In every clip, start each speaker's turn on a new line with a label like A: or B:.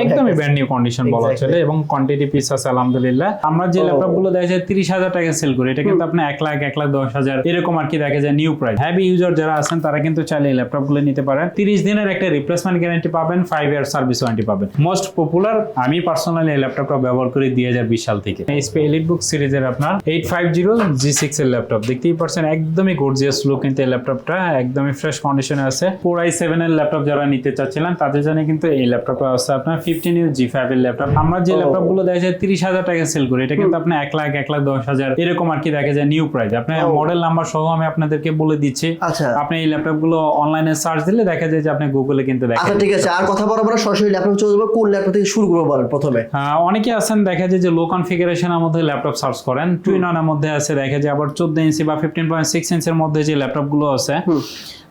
A: একদমই brand new condition বলা চলে এবং কোয়ান্টিটি পিস আছে আলহামদুলিল্লাহ। আমরা যে ল্যাপটপগুলো দেখা যায় তিরিশ হাজার টাকা সেল করি এটা কিন্তু আপনার এক লাখ এক লাখ দশ হাজার এরকম আর কি দেখা যায় নিউ প্রাইস হ্যাভি ইউজার যারা আছেন তারা কিন্তু চাইলে এই ল্যাপটপগুলো নিতে পারেন। তিরিশ দিনের একটা রিপ্লেসমেন্ট গ্যারান্টি পাবেন ফাইভ ইয়ার সার্ভিস ওয়ারেন্টি পাবেন। মোস্ট পপুলার আমি পার্সোনালি এই ল্যাপটপটা ব্যবহার করি দুই হাজার বিশ সাল থেকে। এইচপি এলিট বুক সিরিজের আপনার eight five zero G six এর ল্যাপটপ দেখতেই পারছেন একদমই গর্জিয়াস লুক কিন্তু এই ল্যাপটপটা একদমই ফ্রেশ কন্ডিশনে আছে। ফোর আই সেভেন এর ল্যাপটপ যারা নিতে চাচ্ছিলেন তাদের জন্য কিন্তু এই ল্যাপটপটা আছে আপনার ফিফটিন ইউ জি ফাইভ এর ল্যাপটপ আমরা যে ল্যাপটপগুলো দেখা যায় তিরিশ হাজার টাকা সেল করি এটা কিন্তু আপনার এক লাখ এক লাখ দশ হাজার এরকম আর কি দেখা যায় নিউ প্রাইস আপনার মডেল নাম্বার সহ আমি আপনাদেরকে বলে দিচ্ছি।
B: আচ্ছা।
A: আপনি এই ল্যাপটপগুলো অনলাইনে সার্চ দিলে দেখা যায় যে আপনি গুগলে কিন্তু দেখা
B: আচ্ছা ঠিক আছে। আর কথা সরাসরি ল্যাপটপ চলে যাব। কোন ল্যাপটপ থেকে শুরু করব বলেন প্রথমে?
A: আহ, অনেকে আছেন দেখা যায় যে লো কনফিগারেশনের মধ্যে ল্যাপটপ সার্চ করেন। টুইন এর মধ্যে আছে দেখা যায় আবার চোদ্দ ইঞ্চি বা ফিফটিন পয়েন্ট সিক্স ইঞ্চের মধ্যে যে ল্যাপটপগুলো আছে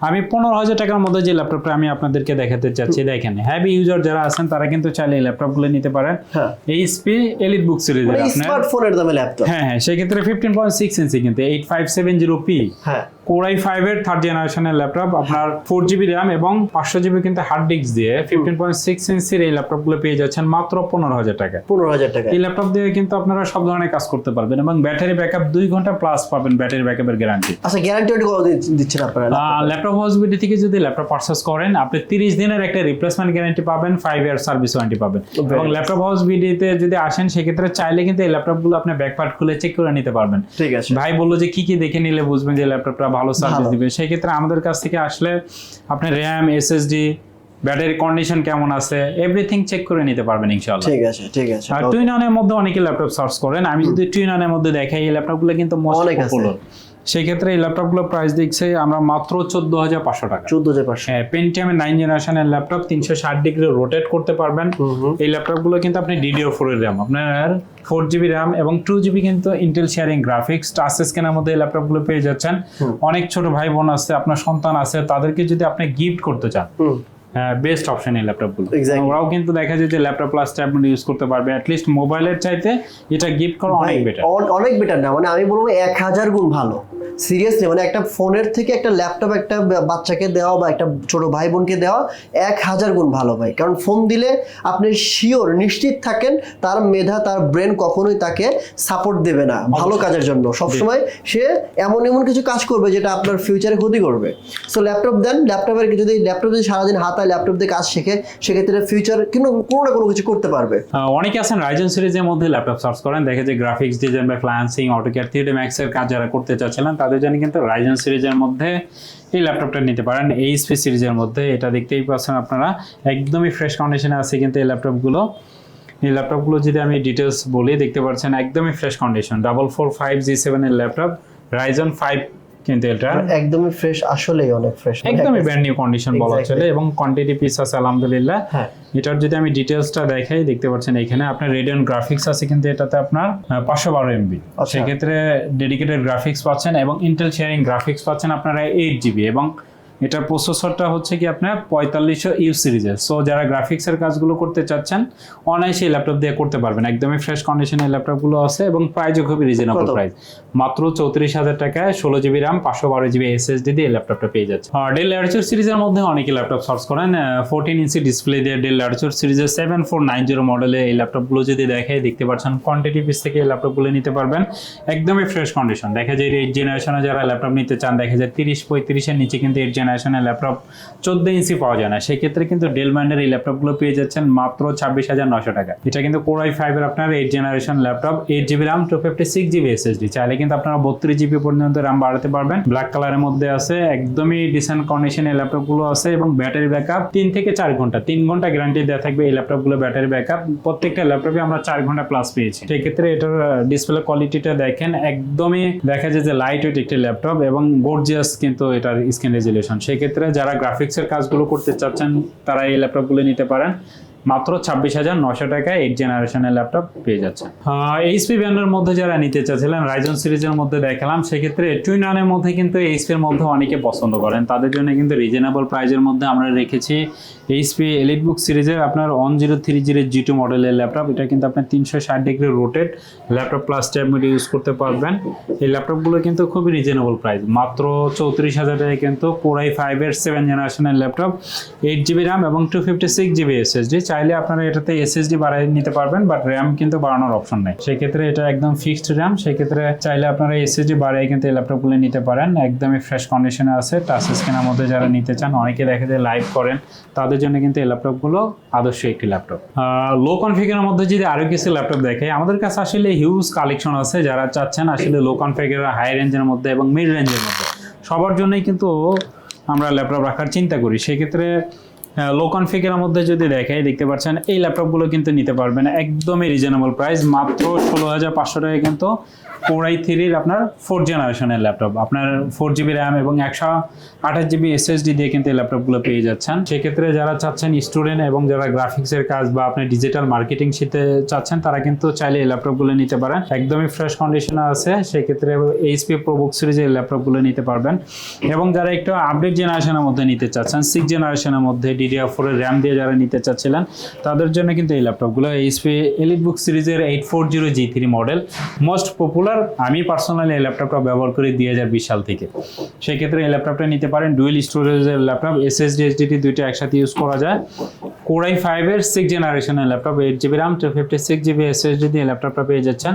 A: আমি পনেরো হাজার টাকার মধ্যে যে ল্যাপটপটা আমি আপনাদেরকে দেখাতে চাচ্ছি দেখেন। হ্যাভি ইউজার যারা আছেন তারা কিন্তু চাইলে এই ল্যাপটপগুলো নিতে পারেন।
B: হ্যাঁ।
A: এইচপি এলিট বুক আপনার।
B: স্মার্টফোনের দামে ল্যাপটপ।
A: হ্যাঁ হ্যাঁ সেক্ষেত্রে ফিফটিন পয়েন্ট সিক্স ইঞ্চি কিন্তু eight five seven zero P
B: হ্যাঁ।
A: কোরাই ফাইভ এর থার্ড জেনারেশনের ল্যাপটপ আপনার ফোর জিবি র্যাম এবং পাঁচশো জিবি কিন্তু হার্ড ডিস্ক দিয়ে ফিফটিন পয়েন্ট সিক্স ইঞ্চির এই ল্যাপটপগুলো পেয়ে যাচ্ছেন মাত্র পনেরো হাজার টাকা
B: পনেরো হাজার টাকা
A: এই ল্যাপটপ দিয়ে কিন্তু আপনারা সব ধরনের কাজ করতে পারবেন এবং ব্যাটারি ব্যাকআপ দুই ঘণ্টা প্লাস পাবেন ব্যাটারি ব্যাকআপের গ্যারান্টি
B: আচ্ছা গ্যারান্টি দিচ্ছেন আপনারা
A: ল্যাপটপ হসবিটি থেকে যদি ল্যাপটপ পারচেস করেন আপনি তিরিশ দিনের একটা রিপ্লেসমেন্ট গ্যারান্টি পাবেন ফাইভ ইয়ার সার্ভিস ওয়ারেন্টি পাবেন। এবং. ল্যাপটপ হাউস বিডিতে যদি আসেন সেক্ষেত্রে চাইলে কিন্তু এই ল্যাপটপগুলো আপনি ব্যাকপার্ট খুলে চেক করে নিতে পারবেন।
B: ঠিক আছে।
A: ভাই বলল যে কি কি দেখে নিলে বুঝবেন যে ল্যাপটপটা ভালো সার্ভিস দিবে। সেই ক্ষেত্রে আমাদের কাছ থেকে আসলে আপনি র্যাম এসএসডি ব্যাটারি কন্ডিশন কেমন আছে এভরিথিং চেক করে নিতে পারবেন ইনশাআল্লাহ।
B: ঠিক আছে ঠিক আছে।
A: আর টুইন অনের মধ্যে অনেকে ল্যাপটপ সার্চ করেন। আমি যদি টুইন অনের মধ্যে দেখাই এই ল্যাপটপগুলো কিন্তু মোস্ট পপুলার সেই ক্ষেত্রে এই ল্যাপটপগুলো প্রাইস দিচ্ছে আমরা মাত্র চোদ্দ হাজার পাঁচশো টাকা।
B: চোদ্দ হাজার পাঁচশো।
A: হ্যাঁ পেন্টিয়ামের নাইন জেনারেশনের ল্যাপটপ তিনশো ষাট ডিগ্রি রোটেট করতে পারবেন। এই ল্যাপটপগুলো কিন্তু আপনি ডিডিও ফোর এর র্যাম আপনার ফোর জিবি র্যাম এবং টু জিবি কিন্তু ইন্টেল শেয়ারিং গ্রাফিক্স টাচ স্ক্যানের মধ্যে এই ল্যাপটপগুলো পেয়ে যাচ্ছেন। অনেক ছোট ভাই বোন আছে আপনার সন্তান আছে তাদেরকে যদি আপনি গিফট করতে চান বেস্ট অপশন এই ল্যাপটপগুলো. ওরাও কিন্তু দেখা যায় যে ল্যাপটপ প্লাস ট্যাবলেট ইউজ করতে পারবে অ্যাটলিস্ট মোবাইলের চাইতে এটা গিফট করা অনেক বেটার
B: অনেক বেটার না মানে আমি বলব এক হাজার গুণ ভালো। সিরিয়াসলি মানে একটা ফোনের থেকে একটা ল্যাপটপ একটা বাচ্চাকে দেওয়া বা একটা ছোট ভাই বোনকে দেওয়া এক হাজার গুণ ভালো ভাই। কারণ ফোন দিলে আপনি শিওর নিশ্চিত থাকেন তার মেধা তার ব্রেন কখনোই তাকে সাপোর্ট দেবে না ভালো কাজের জন্য। সবসময় সে এমন এমন কিছু কাজ করবে যেটা আপনার ফিউচারে ক্ষতি করবে। সো ল্যাপটপ দেন ল্যাপটপের যদি ল্যাপটপ যদি সারাদিন হাতায় ল্যাপটপ দিয়ে কাজ শেখে সেক্ষেত্রে ফিউচার কিন্তু কোনো না কোনো কিছু করতে পারবে।
A: অনেকে আছেন রাইজেন সিরিজের মধ্যে ল্যাপটপ সার্চ করেন। দেখে যে গ্রাফিক্স ডিজাইন বা freelancing AutoCAD three D max এর কাজ যারা করতে চাচ্ছিলেন তাদের জন্য কিন্তু রাইজন সিরিজের মধ্যে এই ল্যাপটপটা নিতে পারেন। এইচপি সিরিজের মধ্যে এটা দেখতেই পাচ্ছেন আপনারা। একদমই ফ্রেশ কন্ডিশনে আছে কিন্তু এই ল্যাপটপগুলো এই ল্যাপটপগুলো যদি আমি ডিটেলস বলি, দেখতে পাচ্ছেন একদমই fresh condition double four five G সেভেনের ল্যাপটপ রাইজন ফাইভ কিন্তু এটা
B: একদমই ফ্রেশ আসলেই অনেক ফ্রেশ
A: একদমই ব্র্যান্ড নিউ কন্ডিশন বলা চলে এবং কোয়ান্টিটি পিস আছে আলহামদুলিল্লাহ।
B: হ্যাঁ।
A: এটার যদি আমি ডিটেলসটা দেখাই দেখতে পাচ্ছেন এখানে আপনার রেডিয়ন গ্রাফিক্স আছে কিন্তু এটাতে আপনার পাঁচশো বারো এমবি
B: আচ্ছা।
A: সেক্ষেত্রে ডেডিকেটেড গ্রাফিক্স পাচ্ছেন এবং ইন্টেল শেয়ারিং গ্রাফিক্স পাচ্ছেন আপনারা এইট জিবি এবং এটার প্রসেসরটা হচ্ছে কি আপনার পঁয়তাল্লিশশো ইউ সিরিজের সো যারা গ্রাফিক্সের কাজগুলো করতে চাচ্ছেন অনায়াসে ল্যাপটপ দিয়ে করতে পারবেন। একদমই ফ্রেশ কন্ডিশনের ল্যাপটপগুলো আছে এবং প্রাইসও খুবই রিজনেবল প্রাইস মাত্র চৌত্রিশ হাজার টাকায় ষোলো জিবি র্যাম পাঁচশো বারো জিবি এসএসডি দিয়ে ল্যাপটপটা পেয়ে যাচ্ছে ডেল ল্যারচুর সিরিজের মধ্যে অনেকে ল্যাপটপ সার্চ করেন। ফোরটিন ইঞ্চি ডিসপ্লে দিয়ে ডেল ল্যারচুর সিরিজের সেভেন ফোর নাইন জিরো মডেলে এই ল্যাপটপগুলো যদি দেখে দেখতে পাচ্ছেন কোয়ান্টিটি পিস থেকে এই ল্যাপটপগুলো নিতে পারবেন। একদমই ফ্রেশ কন্ডিশন দেখা যায় এইট জেনারেশনে যারা ল্যাপটপ নিতে চান দেখা যায় তিরিশ পঁয়ত্রিশের নিচে কিন্তু এইট জেনারেশনের ল্যাপটপ চোদ্দ ইঞ্চি পাওয়া যায় না। সেক্ষেত্রে কিন্তু ডেল ব্র্যান্ডের এই ল্যাপটপগুলো পেয়ে যাচ্ছেন মাত্র ছাব্বিশ হাজার নশো টাকা। এটা কিন্তু কোরাই ফাইভের আপনার eight generation laptop eight GB RAM two fifty six GB SSD চাইলে কিন্তু আপনারা বত্রিশ জিবি পর্যন্ত র্যাম বাড়াতে পারবেন। ব্ল্যাক কালারের মধ্যে আছে, একদমই ডিসেন্ট কন্ডিশনের ল্যাপটপগুলো আছে এবং ব্যাটারি ব্যাকআপ তিন থেকে চার ঘণ্টা, তিন ঘণ্টা গ্যারান্টি দেওয়া থাকবে এই ল্যাপটপগুলো ব্যাটারি ব্যাকআপ প্রত্যেকটা ল্যাপটপে আমরা চার ঘণ্টা প্লাস পেয়েছি। সেক্ষেত্রে এটার ডিসপ্লে কোয়ালিটিটা দেখেন, একদমই দেখা যায় যে লাইট ওয়েট একটি ল্যাপটপ এবং গর্জিয়াস কিন্তু এটার স্ক্রিন রেজুলেশন সেক্ষেত্রে যারা গ্রাফিক্সের কাজগুলো করতে চাচ্ছেন তারা এই ল্যাপটপগুলো নিতে পারেন। মাত্র ছাব্বিশ হাজার নশো টাকায় এইট জেনারেশনের ল্যাপটপ পেয়ে যাচ্ছে এইচপি ব্র্যান্ডের মধ্যে যারা নিতে চাচ্ছিলেন রাইজন সিরিজের মধ্যে দেখালাম, সেক্ষেত্রে টুইন ওয়ানের মধ্যে কিন্তু এইচপির মধ্যে অনেকে পছন্দ করেন। তাদের জন্য কিন্তু রিজনেবল প্রাইজের মধ্যে আমরা রেখেছি এইচপি এলিট বুক সিরিজের আপনার one zero three zero G two মডেলের ল্যাপটপ এটা কিন্তু আপনার তিনশো ষাট degree rotated laptop plus tablet use করতে পারবেন। এই ল্যাপটপগুলো কিন্তু খুবই রিজনেবল প্রাইস মাত্র চৌত্রিশ হাজার টাকায় কিন্তু কোরাই ফাইভের সেভেন জেনারেশনের ল্যাপটপ এইট জিবি র্যাম এবং two fifty six GB SSD চাইলে আপনারা এটাতে এসএসডি বাড়াই নিতে পারবেন বাট র্যাম কিন্তু বাড়ানোর অপশন নেই। সেক্ষেত্রে এটা একদম ফিক্সড র্যাম সেক্ষেত্রে চাইলে আপনারা এসএসডি বাড়াই কিন্তু এই ল্যাপটপগুলো নিতে পারেন। একদমই ফ্রেশ কন্ডিশনে আছে টাচ স্ক্রিনের মধ্যে যারা নিতে চান অনেকে দেখে যে লাইভ করেন তাদের জন্য কিন্তু এই ল্যাপটপগুলো আদর্শ একটি ল্যাপটপ লো কনফিগারের মধ্যে যদি আরও কিছু ল্যাপটপ দেখে আমাদের কাছে আসলে হিউজ কালেকশন আছে যারা চাচ্ছেন আসলে লো কনফিগার হাই রেঞ্জের মধ্যে এবং মিড রেঞ্জের মধ্যে। সবার জন্যই কিন্তু আমরা ল্যাপটপ রাখার চিন্তা করি। সেক্ষেত্রে লো কনফিগারের মধ্যে যদি দেখাই দেখতে পাচ্ছেন, এই ল্যাপটপগুলো কিন্তু নিতে পারবেন। একদমই রিজনেবল প্রাইস মাত্র ষোলো হাজার পাঁচশো টাকায় কিন্তু কোরাই থ্রির আপনার ফোর জেনারেশনের ল্যাপটপ আপনার ফোর জিবি র্যাম এবং একশো আঠাশ জিবি এসএসডি দিয়ে কিন্তু এই ল্যাপটপগুলো পেয়ে যাচ্ছেন। সেক্ষেত্রে যারা চাচ্ছেন স্টুডেন্ট এবং যারা গ্রাফিক্সের কাজ বা আপনি ডিজিটাল মার্কেটিং শিখতে চাচ্ছেন, তারা কিন্তু চাইলে এই ল্যাপটপগুলো নিতে পারেন। একদমই ফ্রেশ কন্ডিশনে আছে, সেক্ষেত্রে এইচপি প্রোবুক সিরিজের ল্যাপটপগুলো নিতে পারবেন। এবং যারা একটু আপডেট জেনারেশনের মধ্যে নিতে চাচ্ছেন সিক্স জেনারেশনের মধ্যে ডিডিআর ফোরের র্যাম দিয়ে যারা নিতে চাচ্ছিলেন, তাদের জন্য কিন্তু এই ল্যাপটপগুলো এইচপি এলিট বুক সিরিজের eight four zero G three model most popular আমি পার্সোনালি এই ল্যাপটপটা ব্যবহার করি দুই হাজার বিশ সাল থেকে। সেক্ষেত্রে এই ল্যাপটপটা নিতে পারেন ডুয়েল স্টোরেজের ল্যাপটপ এসএসডি এইচডিটি দুইটা একসাথে ইউজ করা যায়। কোরাই ফাইভের সিক্স জেনারেশনের laptop eight GB RAM two fifty six GB SSD দিয়ে ল্যাপটপটা পেয়ে যাচ্ছেন।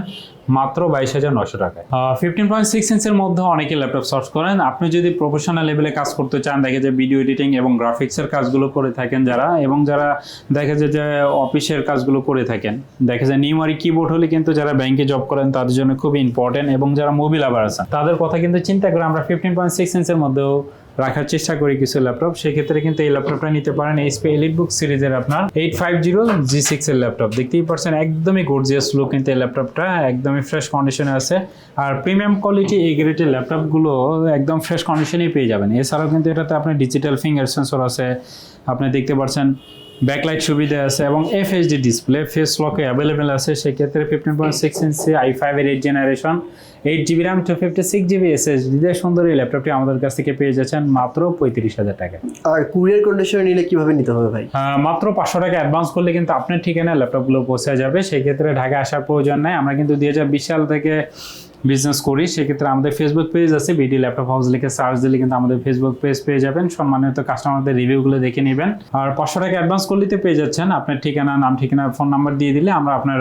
A: মাত্র বাইশ হাজার নশো টাকায়। ফিফটিন পয়েন্ট সিক্স ইঞ্চের মধ্যে অনেকে ল্যাপটপ সার্চ করেন। আপনি যদি প্রফেশনাল লেভেলে কাজ করতে চান, দেখা যায় ভিডিও এডিটিং এবং গ্রাফিক্সের কাজগুলো করে থাকেন যারা, এবং যারা দেখা যায় যে অফিসের কাজগুলো করে থাকেন। দেখে যে নিউমারি কিবোর্ড হলে কিন্তু যারা ব্যাংকে জব করেন, তাদের জন্য খুব ইম্পর্টেন্ট এবং যারা মোবিল আবার আছেন, তাদের কথা কিন্তু চিন্তা করে আমরা ফিফটিন পয়েন্ট সিক্স ইঞ্চের মধ্যেও রাখার চেষ্টা করি কিছু ল্যাপটপ, সেক্ষেত্রে কিন্তু এই ল্যাপটপটা নিতে পারেন এইচপি এলিট বুক সিরিজের আপনার eight five zero G six এর ল্যাপটপ। দেখতেই পারছেন, একদমই গর্জিয়াস লুক কিন্তু এই ল্যাপটপটা, একদমই ফ্রেশ কন্ডিশনে আছে। আর প্রিমিয়াম কোয়ালিটি এই গ্রেডের ল্যাপটপগুলো একদম ফ্রেশ কন্ডিশনেই পেয়ে যাবেন। এছাড়াও কিন্তু এটাতে আপনার ডিজিটাল ফিঙ্গার সেন্সর আছে, আপনি দেখতে পাচ্ছেন ব্যাকলাইট সুবিধা আছে এবং এফএইচডি ডিসপ্লে ফেস লকে অ্যাভেলেবেল আছে। সেক্ষেত্রে fifteen point six inch I ফাইভের eight generation eight GB RAM two fifty six GB SSD দিয়ে সুন্দর এই ল্যাপটপটি আমাদের কাছ থেকে পেয়ে যাচ্ছেন মাত্র পঁয়ত্রিশ হাজার টাকা।
B: আর কুরিয়ার কন্ডিশনে নিলে কীভাবে নিতে হবে ভাই?
A: মাত্র পাঁচশো টাকা অ্যাডভান্স করলে কিন্তু আপনার ঠিকানায় ল্যাপটপগুলো পৌঁছে যাবে। সেক্ষেত্রে ঢাকা আসার প্রয়োজন নাই। আমরা কিন্তু দুই হাজার বিশ সাল থেকে বিজনেস করি। সেক্ষেত্রে আমাদের ফেসবুক পেজ আছে বিডি ল্যাপটপ হাউস লিখে সার্চ দিলে কিন্তু আমাদের ফেসবুক পেজ পেয়ে যাবেন। সম্মানিত কাস্টমারদের রিভিউগুলো দেখে নেবেন। আর পাঁচশো টাকা অ্যাডভান্স করলেতে পেয়ে যাচ্ছেন। আপনার ঠিকানা নাম ঠিকানা ফোন নাম্বার দিয়ে দিলে আমরা আপনার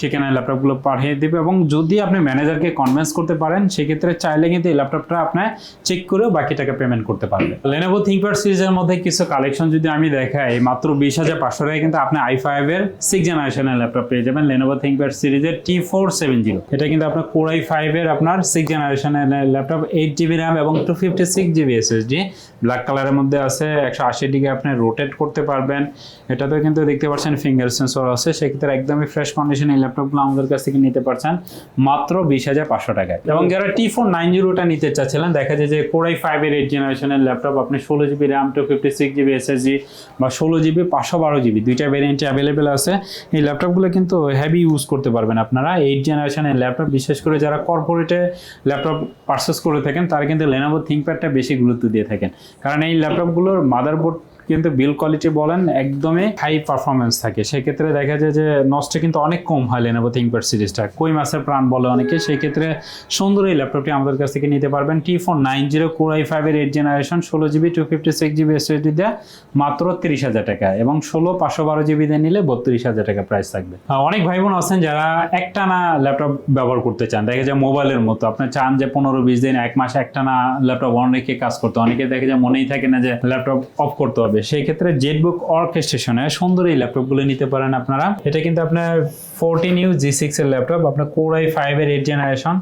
A: ঠিকানায় ল্যাপটপগুলো পাঠিয়ে দেবে এবং যদি আপনি ম্যানেজারকে কনভিন্স করতে পারেন, সেক্ষেত্রে চাইলে কিন্তু এই ল্যাপটপটা আপনার চেক করেও বাকি টাকা পেমেন্ট করতে পারবে। লেনোভো থিঙ্কপ্যাড সিরিজের মধ্যে কিছু কালেকশন যদি আমি দেখাই, মাত্র বিশ হাজার পাঁচশো টাকায় কিন্তু আপনি আই ফাইভের সিক্স জেনারেশনের ল্যাপটপ পেয়ে যাবেন লেনোভো থিঙ্কপ্যাড সিরিজের টি ফোর সেভেন জিরো এটা কিন্তু আপনার কোর আই ফাইভের আপনার সিক্স জেনারেশনের ল্যাপটপ এইট জিবি র্যাম এবং two fifty six GB SSD black কালারের মধ্যে আছে, একশো আশি ডিগ্রি আপনি রোটেট করতে পারবেন। এটাতেও কিন্তু দেখতে পাচ্ছেন ফিঙ্গার সেন্সর আছে, সেক্ষেত্রে একদমই ফ্রেশ কন্ডিশন ল্যাপটপগুলো আমাদের কাছ থেকে নিতে পারছেন মাত্র বিশ হাজার পাঁচশো টাকায়। এবং যারা টি ফোর নাইন জিরোটা নিতে চাচ্ছিলেন, দেখা যায় যে কোরাই ফাইভের এইট জেনারেশনের ল্যাপটপ আপনি ষোলো GB RAM two fifty six GB SSD বা ষোলো জিবি পাঁচশো বারো জিবি দুইটা ভ্যারিয়েন্টে অ্যাভেলেবেল আছে। এই ল্যাপটপগুলো কিন্তু হেভি ইউজ করতে পারবেন আপনারা। এইট জেনারেশনের ল্যাপটপ বিশেষ করে যারা কর্পোরেটে ল্যাপটপ পারচেস করে থাকেন, তারা কিন্তু লেনোভো থিঙ্কপ্যাডটা বেশি গুরুত্ব দিয়ে থাকেন। কারণ এই ল্যাপটপগুলোর মাদারবোর্ড কিন্তু বিল কোয়ালিটি বলেন, একদমই হাই পারফরমেন্স থাকে। সেক্ষেত্রে দেখা যায় যে নষ্ট কিন্তু অনেক কম হয় লেনোভো থিঙ্কপ্যাড সিরিজটা। কই মাসের প্রাণ বলে অনেকে সেই ক্ষেত্রে সুন্দর এই ল্যাপটপটি আমাদের কাছ থেকে নিতে পারবেন। T four nine zero core i ফাইভের এইট জেনারেশন ষোলো GB two fifty six GB SSD দেওয়া মাত্র তিরিশ হাজার টাকা এবং ষোলো, পাঁচশো, বারো জিবি দিয়ে নিলে বত্রিশ হাজার টাকা প্রাইস থাকবে। অনেক ভাই বোন আছেন যারা একটানা ল্যাপটপ ব্যবহার করতে চান। দেখা যায় মোবাইলের মতো। আপনি চান যে পনেরো, বিশ দিন, এক মাস একটানা ল্যাপটপ অন রেখে কাজ করতে। অনেকে দেখে যায় মনেই থাকে না যে ল্যাপটপ অফ করতে হবে। সেই ক্ষেত্রে জেটবুক অর্কেস্ট্রেশনে সুন্দর এই ল্যাপটপগুলো নিতে পারেন আপনারা। এটা কিন্তু আপনার ফোরটিন ইউ জি সিক্স এর ল্যাপটপ, আপনার কোরাই ফাইভ এর এইট জেনারেশন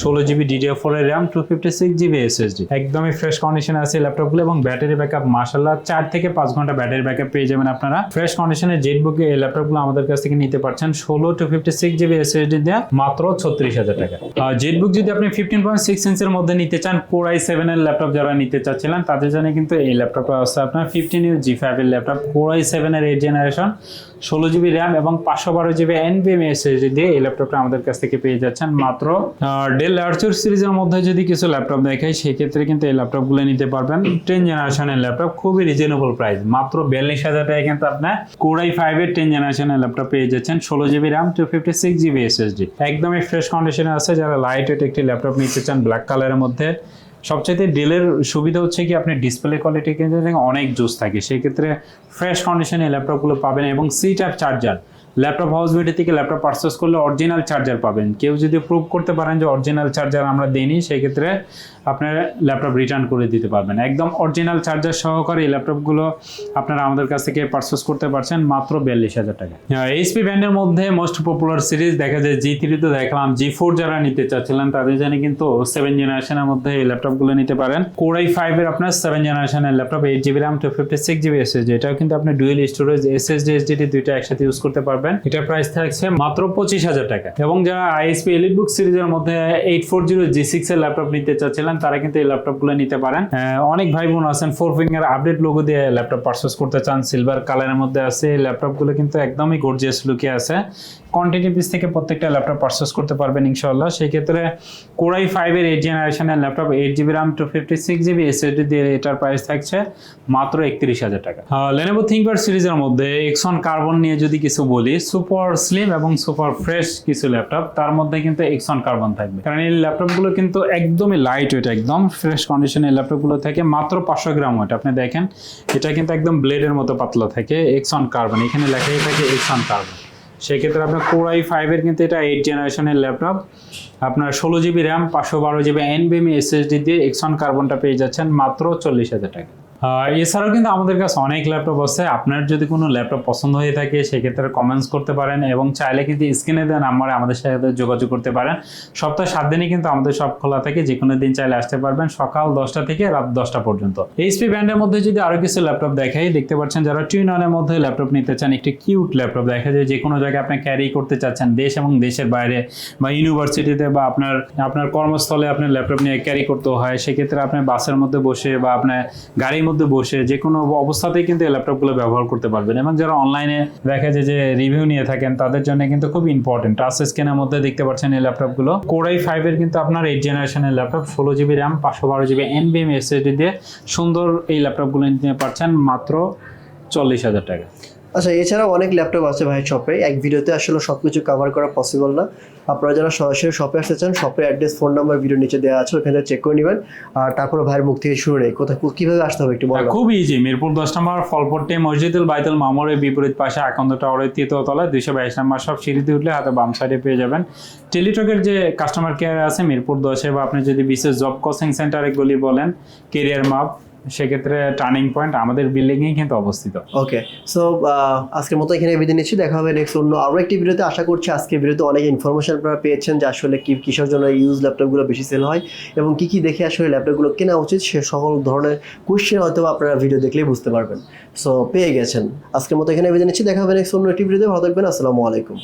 A: ষোলো জিবি ডিডিও ফোর এর RAM two fifty six GB SSD একদমই ফ্রেশ কন্ডিশনে আছে ল্যাপটপগুলো এবং ব্যাটারি ব্যাকআপ মাসাল্লাহ চার থেকে পাঁচ ঘণ্টা ব্যাটারি ব্যাকআপ পেয়ে যাবেন আপনারা। ফ্রেশ কন্ডিশনে জেটবুক এই ল্যাপটপগুলো আমাদের কাছ থেকে নিতে পারছেন ষোলো two fifty six GB SSD দেওয়া মাত্র ছত্রিশ হাজার টাকা। জেটবুক যদি আপনি ফিফটিন পয়েন্ট সিক্স ইঞ্চের মধ্যে নিতে চান কোরাই সেভেন এর ল্যাপটপ যারা নিতে চাচ্ছিলেন, তাদের জন্য কিন্তু এই ল্যাপটপটা আছে আপনার ফিফটিন ইউ জি ফাইভ এর ল্যাপটপ কোরাই সেভেন এর এইট জেনারেশন ষোলো জিবি র্যাম এবং পাঁচশো বারো জিবি এনবিএম এসএসডি দিয়ে এই ল্যাপটপটা আমাদের কাছ থেকে পেয়ে যাচ্ছেন। মাত্র ডেল আর্চার সিরিজের মধ্যে যদি কিছু ল্যাপটপ দেখাই, সেক্ষেত্রে কিন্তু এই ল্যাপটপগুলো নিতে পারবেন। টেন জেনারেশনের ল্যাপটপ খুবই রিজনেবল প্রাইস মাত্র বিয়াল্লিশ হাজার টাকায় কিন্তু আপনার কোরাই ফাইভের টেন জেনারেশনের ল্যাপটপ পেয়ে যাচ্ছেন। ষোলো GB RAM two fifty six GB SSD একদমই ফ্রেশ কন্ডিশনে আছে। যারা লাইট ওয়েট একটি ল্যাপটপ নিতে চান ব্ল্যাক কালারের মধ্যে সবচাইতে ডেলের সুবিধা হচ্ছে কি, আপনি ডিসপ্লে কোয়ালিটি কিন্তু অনেক জোস থাকে। সেক্ষেত্রে ফ্রেশ কন্ডিশনে ল্যাপটপগুলো পাবেন এবং seat type charger laptop house video থেকে ল্যাপটপ পারচেস করলে অরিজিনাল চার্জার পাবেন। কেউ যদি প্রুভ করতে পারেন যে অরিজিনাল চার্জার আমরা দিইনি, সেক্ষেত্রে আপনার ল্যাপটপ রিটার্ন করে দিতে পারবেন। একদম অরিজিনাল চার্জার সহকারে এই ল্যাপটপগুলো আপনারা আমাদের কাছ থেকে পারচেস করতে পারছেন মাত্র বিয়াল্লিশ হাজার টাকা। এইচপি ব্র্যান্ডের মধ্যে মোস্ট পপুলার সিরিজ দেখা যায় জি থ্রি তো দেখলাম জি ফোর যারা নিতে চাচ্ছিলেন তাদের জন্য কিন্তু সেভেন জেনারেশনের মধ্যে এই ল্যাপটপগুলো নিতে পারেন। কোরাই ফাইভের আপনার সেভেন জেনারেশনের laptop eight GB RAM two fifty six GB SSD এটাও কিন্তু আপনি ডুয়েল স্টোরেজ এসএসডি এসডিডি দুইটা একসাথে ইউজ করতে পারবেন। এটা প্রাইস থাকছে মাত্র পঁচিশ হাজার টাকা। এবং যারা আইএসপি এলিট বুক সিরিজের মধ্যে eight four zero G six এর ল্যাপটপ নিতে চাচ্ছিলেন, তারা কিন্তু এই ল্যাপটপগুলো নিতে পারেন। অনেক ভাই বোন আছেন ফোর ফিঙ্গার আপডেট লোগো দিয়ে ল্যাপটপ পারচেস করতে চান সিলভার কালারের মধ্যে আছে ল্যাপটপগুলো কিন্তু একদমই গর্জিয়াস লুকে আছে। কোয়ান্টিটি পিস থেকে প্রত্যেকটা ল্যাপটপ পারচেস করতে পারবেন ইনশাল্লাহ সেই ক্ষেত্রে কোরাই ফাইভের এইট জেনারেশনের laptop eight GB RAM two fifty six GB SSD দিয়ে এটার প্রাইস থাকছে মাত্র একত্রিশ হাজার টাকা। লেনোভো থিঙ্কপ্যাড সিরিজের মধ্যে এক্সন কার্বন নিয়ে যদি কিছু বলি সুপার স্লিম এবং সুপার ফ্রেশ কিছু ল্যাপটপ তার মধ্যে কিন্তু এক্সন কার্বন থাকবে। কারণ এই ল্যাপটপগুলো কিন্তু একদমই লাইট ওয়েট একদম ফ্রেশ কন্ডিশনের ল্যাপটপগুলো থাকে মাত্র পাঁচশো গ্রাম ওয়েট। আপনি দেখেন, এটা কিন্তু একদম ব্লেডের মতো পাতলা থাকে এক্সন কার্বন এখানে লেখাই থাকে এক্সন কার্বন সেক্ষেত্রে আপনার কোরাই ফাইভের কিন্তু এটা এইট জেনারেশনের ল্যাপটপ আপনার ষোলো জিবি র্যাম পাঁচশো বারো জিবি এনবিএমি এসএসডি দিয়ে এক্সন কার্বনটা পেয়ে যাচ্ছেন মাত্র চল্লিশ হাজার টাকা। এছাড়াও কিন্তু আমাদের কাছে অনেক ল্যাপটপ আছে। আপনার যদি কোনো ল্যাপটপ পছন্দ হয়ে থাকে, সেক্ষেত্রে কমেন্টস করতে পারেন এবং চাইলে কিন্তু স্ক্রিনে দেওয়া নাম্বারে আমাদের সাথে যোগাযোগ করতে পারেন। সপ্তাহে সাত দিনই কিন্তু আমাদের সব খোলা থাকে যে কোনো দিন চাইলে আসতে পারবেন সকাল দশটা থেকে রাত দশটা পর্যন্ত। এইচপি ব্র্যান্ডের মধ্যে যদি আরও কিছু ল্যাপটপ দেখাই, দেখতে পাচ্ছেন যারা টুইননের মধ্যে ল্যাপটপ নিতে চান, একটি কিউট ল্যাপটপ দেখা যায় যে কোনো জায়গায় আপনি ক্যারি করতে চাচ্ছেন, দেশ এবং দেশের বাইরে বা ইউনিভার্সিটিতে বা আপনার আপনার কর্মস্থলে আপনার ল্যাপটপ নিয়ে ক্যারি করতে হয়, সেক্ষেত্রে আপনি বাসের মধ্যে বসে বা আপনার গাড়ির মধ্যে বসে যে কোনো অবস্থাতেই কিন্তু এই ল্যাপটপগুলো ব্যবহার করতে পারবেন। এবং যারা অনলাইনে দেখা যায় যে রিভিউ নিয়ে থাকেন, তাদের জন্য কিন্তু খুব ইম্পর্টেন্ট টাচ স্ক্রিনের মধ্যে দেখতে পাচ্ছেন এই ল্যাপটপগুলো। কোরাই ফাইভের কিন্তু আপনার এইট জেনারেশনের ল্যাপটপ, ষোলো জিবি র্যাম পাঁচশো বারো জিবি এনবিএম এসএসডি দিয়ে সুন্দর এই ল্যাপটপগুলো নিতে পারছেন মাত্র চল্লিশ হাজার টাকা।
B: আচ্ছা এছাড়াও অনেক ল্যাপটপ আছে ভাই শপে এক ভিডিওতে আসলে সব কিছু কভার করা পসিবল না। আপনারা যারা সরাসরি শপে আসতে চান শপের অ্যাড্রেস ফোন নাম্বার ভিডিও নিচে দেওয়া আছে, ওখানে চেক করে নেবেন। আর তারপরে ভাইয়ের মুখ থেকে শুরু নেই। কোথায় কীভাবে আসতে হবে একটু বলবেন
A: খুব ইজি মিরপুর দশ নম্বর ফলপট্টি মসজিদুল বাইতুল মামুরের বিপরীত পাশে আকন্দ টাওয়ারের তৃতীয় তলায় দুইশো বাইশ নম্বর সব সিঁড়িতে উঠলে হাতে বাম সাইডে পেয়ে যাবেন। টেলিটকের যে কাস্টমার কেয়ার আছে, মিরপুর দশে বা আপনি যদি বিশেষ জব কোচিং সেন্টারে গলি বলেন কেরিয়ার মাপ সেক্ষেত্রে টার্নিং পয়েন্ট আমাদের বিল্ডিংয়েই কিন্তু অবস্থিত।
B: ওকে সো আজকের মতো এখানে বিদায় নিচ্ছি। দেখা হবে নেক্সট অন্য আরও একটি ভিডিওতে আশা করছি আজকের ভিডিওতে অনেক ইনফরমেশন আপনারা পেয়েছেন যে আসলে কি কিসের জন্য ইউজ ল্যাপটপগুলো বেশি সেল হয় এবং কি কি দেখে আসলে ল্যাপটপগুলো কেনা উচিত সে সকল ধরনের কোয়েশ্চেন হয়তো আপনারা ভিডিও দেখলেই বুঝতে পারবেন। সো পেয়ে গেছেন। আজকের মতো এখানে বিদায় নিচ্ছি। দেখা হবে নেক্সট অন্য একটি ভিডিওতে ভালো থাকবেন। আসসালামু আলাইকুম।